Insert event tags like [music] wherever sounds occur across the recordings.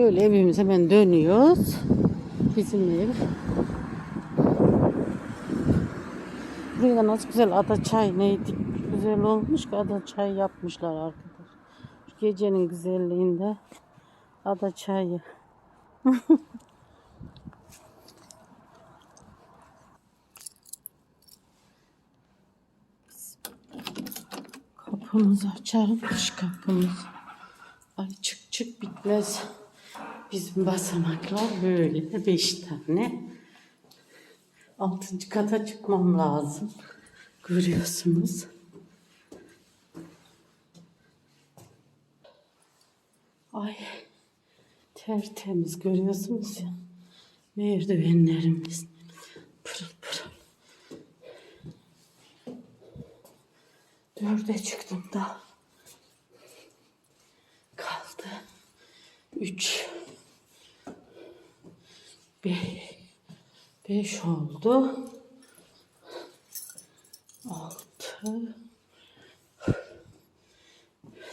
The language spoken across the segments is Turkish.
Böyle evimize hemen dönüyoruz. Bizim ev. Buraya nasıl güzel ada çay neydi? Güzel olmuş ki ada çay yapmışlar arkadaş. Gecenin güzelliğinde ada çayı. [laughs] Kapımızı açalım. Dış kapımız. Ay çık çık bitmez. Bizim basamaklar böyle. Beş tane. Altıncı kata çıkmam lazım. Görüyorsunuz. Ay tertemiz görüyorsunuz ya. Merdivenlerimiz pırıl pırıl. Dörde çıktım da. Kaldı. Üç. Beş. Beş oldu. Altı.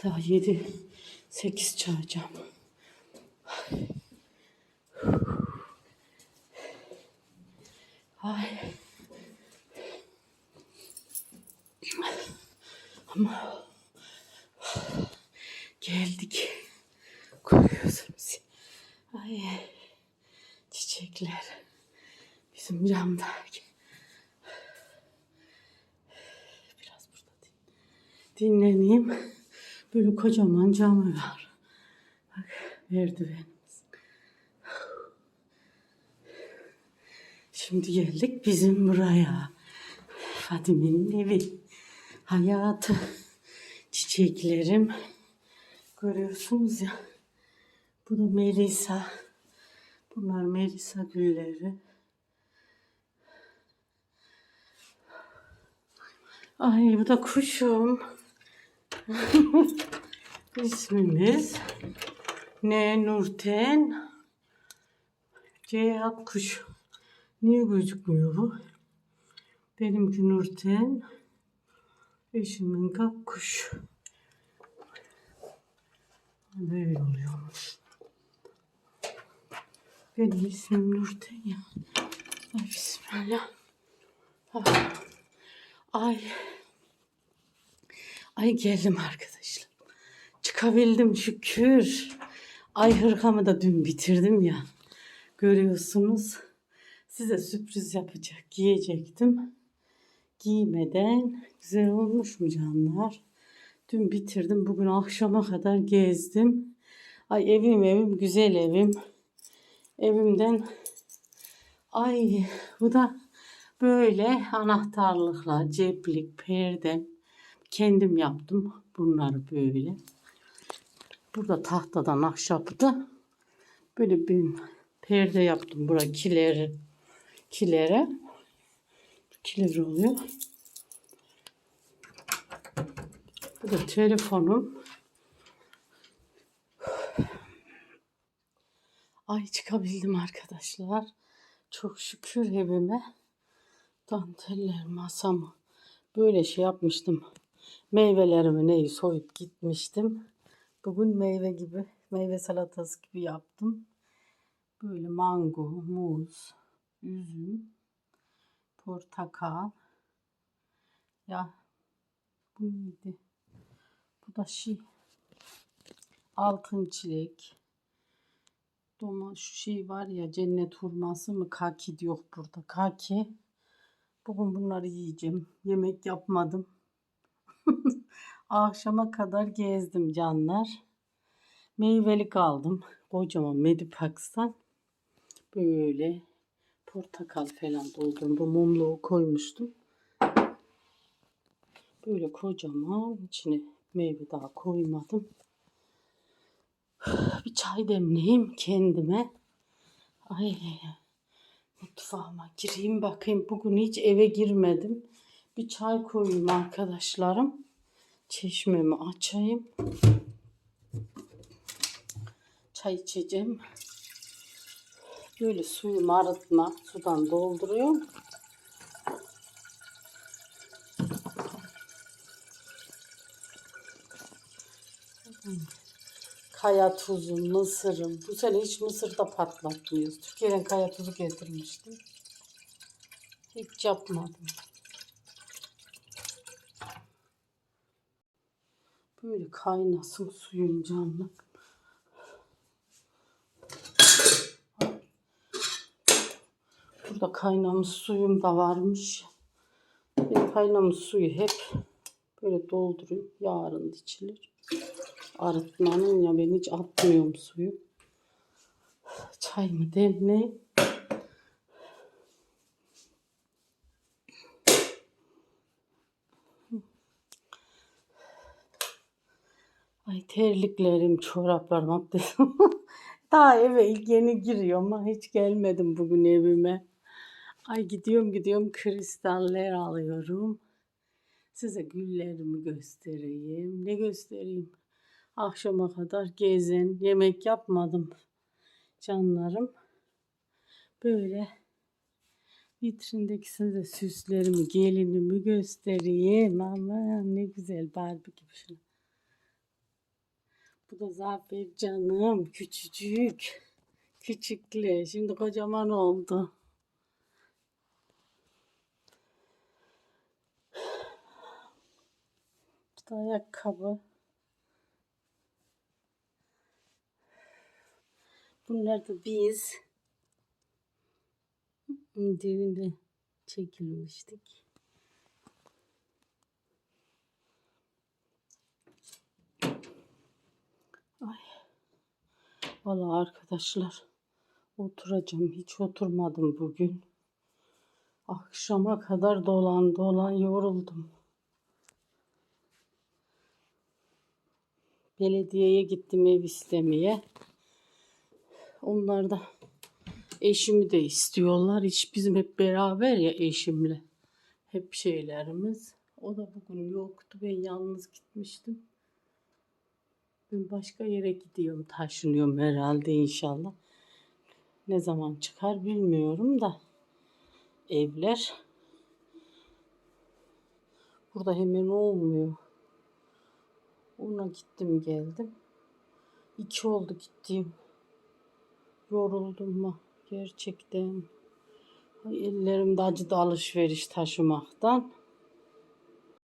Daha yedi. Sekiz çağıracağım. Ay. Ama geldik. Koyuyorsunuz. Ay çiçekler. Bizim camdaki. Biraz burada din- dinleneyim. Böyle kocaman camı var. Bak merdivenimiz. Şimdi geldik bizim buraya. Fadime'nin evi. Hayatı. Çiçeklerim. Görüyorsunuz ya. Bu da Melisa. Bunlar Melisa gülleri. Ay bu da kuşum. [laughs] İsmimiz ne Nurten. Ceyhat kuş. Niye gözükmüyor bu? Benimki Nurten. Eşimin kap kuş. Böyle oluyormuş. Benim ismim Nurten ya. Ay bismillah. Ah. Ay. Ay geldim arkadaşlar. Çıkabildim şükür. Ay hırkamı da dün bitirdim ya. Görüyorsunuz. Size sürpriz yapacak. Giyecektim. Giymeden güzel olmuş mu canlar? Dün bitirdim. Bugün akşama kadar gezdim. Ay evim evim güzel evim. Evimden ay bu da böyle anahtarlıkla ceplik, perde kendim yaptım. Bunları böyle. Burada tahtadan ahşaptı. Böyle bir perde yaptım. Bura kileri, kilere. Kiler oluyor. Bu da telefonum. Ay çıkabildim arkadaşlar. Çok şükür evime. Danteller masamı. Böyle şey yapmıştım. Meyvelerimi neyi soyup gitmiştim. Bugün meyve gibi, meyve salatası gibi yaptım. Böyle mango, muz, üzüm, portakal. Ya bu neydi? Bu da şey. Altın çilek. Doma şu şey var ya cennet hurması mı kaki yok burada kaki. Bugün bunları yiyeceğim. Yemek yapmadım. [laughs] Akşama kadar gezdim canlar. Meyvelik aldım. Kocaman Medipax'tan. Böyle portakal falan doldurdum. Bu mumluğu koymuştum. Böyle kocaman içine meyve daha koymadım. Çay demleyeyim kendime. Ay mutfağıma gireyim bakayım. Bugün hiç eve girmedim. Bir çay koyayım arkadaşlarım. Çeşmemi açayım. Çay içeceğim. Böyle suyu arıtma. Sudan dolduruyorum. Kaya tuzum, mısırım. Bu sene hiç mısır da patlatmıyoruz. Türkiye'den kaya tuzu getirmiştim. Hiç yapmadım. Böyle kaynasın suyum canlı. Burada kaynamış suyum da varmış. Ben kaynamış suyu hep böyle dolduruyorum. Yarın içilir. Arıtmanın ya ben hiç atmıyorum suyu. Çayımı demleyeyim. Ay terliklerim, çoraplarım, abdestim. [laughs] Daha eve yeni giriyorum ama hiç gelmedim bugün evime. Ay gidiyorum gidiyorum kristaller alıyorum. Size güllerimi göstereyim. Ne göstereyim? Akşama kadar gezin. Yemek yapmadım. Canlarım. Böyle vitrindeki size süslerimi, gelinimi göstereyim. Aman ne güzel Barbie gibi şu. Bu da Zafer canım. Küçücük. Küçükle. Şimdi kocaman oldu. Bu da ayakkabı. Bunlar da biz düğünde çekilmiştik. Ay. Valla arkadaşlar oturacağım. Hiç oturmadım bugün. Akşama kadar dolan dolan yoruldum. Belediyeye gittim ev istemeye. Onlar da eşimi de istiyorlar. Hiç bizim hep beraber ya eşimle. Hep şeylerimiz. O da bugün yoktu. Ben yalnız gitmiştim. Ben başka yere gidiyorum. Taşınıyorum herhalde inşallah. Ne zaman çıkar bilmiyorum da. Evler. Burada hemen olmuyor. Ona gittim geldim. İki oldu gittiğim. Yoruldum mu? Gerçekten. Ay, ellerim de acıdı alışveriş taşımaktan.